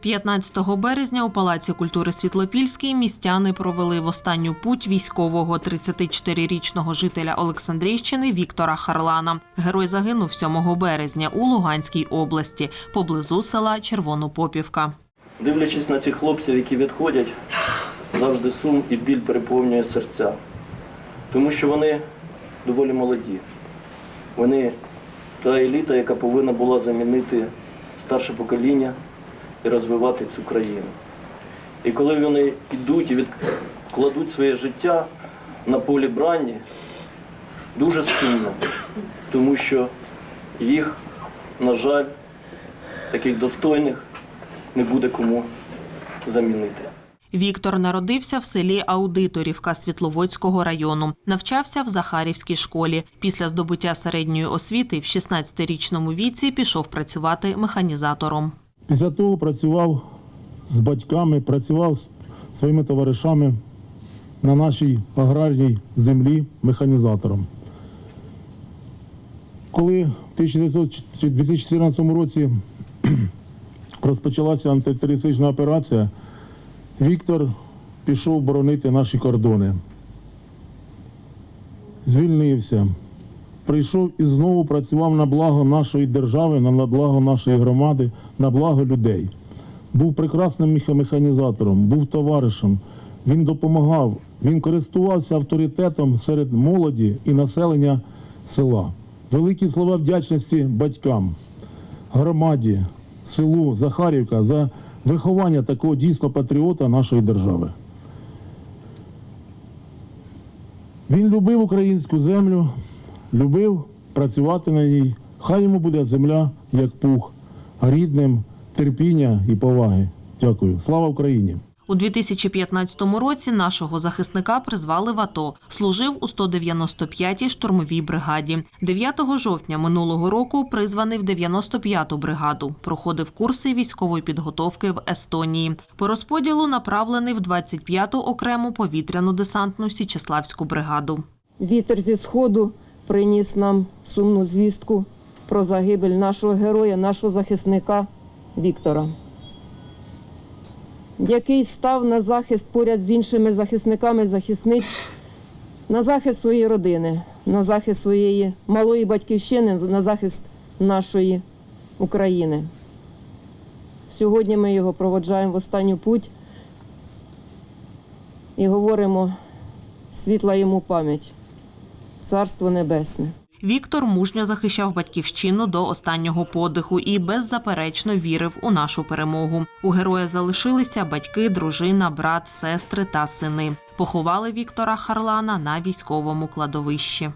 15 березня у Палаці культури Світлопільський містяни провели в останню путь військового 34-річного жителя Олександрійщини Віктора Харлана. Герой загинув 7 березня у Луганській області поблизу села Червонопопівка. Дивлячись на цих хлопців, які відходять, завжди сум і біль переповнює серця. Тому що вони доволі молоді. Вони та еліта, яка повинна була замінити старше покоління і розвивати цю країну. І коли вони йдуть і відкладуть своє життя на полі брані, дуже сумно, тому що їх, на жаль, таких достойних не буде кому замінити. Віктор народився в селі Аудиторівка Світловодського району. Навчався в Захарівській школі. Після здобуття середньої освіти в 16-річному віці пішов працювати механізатором. Після того працював з батьками, працював з своїми товаришами на нашій аграрній землі механізатором. Коли в 1900 2014 році розпочалася антитерористична операція, Віктор пішов боронити наші кордони. Звільнився, прийшов і знову працював на благо нашої держави, на благо нашої громади, на благо людей. Був прекрасним механізатором, був товаришем. Він допомагав, він користувався авторитетом серед молоді і населення села. Великі слова вдячності батькам, громаді, селу Захарівка за виховання такого дійсно патріота нашої держави. Він любив українську землю, любив працювати на ній. Хай йому буде земля як пух, рідним терпіння і поваги. Дякую. Слава Україні! У 2015 році нашого захисника призвали в АТО. Служив у 195-й штурмовій бригаді. 9 жовтня минулого року призваний в 95-ту бригаду. Проходив курси військової підготовки в Естонії. По розподілу направлений в 25-ту окрему повітряну десантну Січеславську бригаду. Вітер зі сходу приніс нам сумну звістку про загибель нашого героя, нашого захисника Віктора, який став на захист поряд з іншими захисниками захисниць, на захист своєї родини, на захист своєї малої батьківщини, на захист нашої України. Сьогодні ми його проводжаємо в останню путь і говоримо світла йому пам'ять. Царство Небесне. Віктор мужньо захищав батьківщину до останнього подиху і беззаперечно вірив у нашу перемогу. У героя залишилися батьки, дружина, брат, сестри та сини. Поховали Віктора Харлана на військовому кладовищі.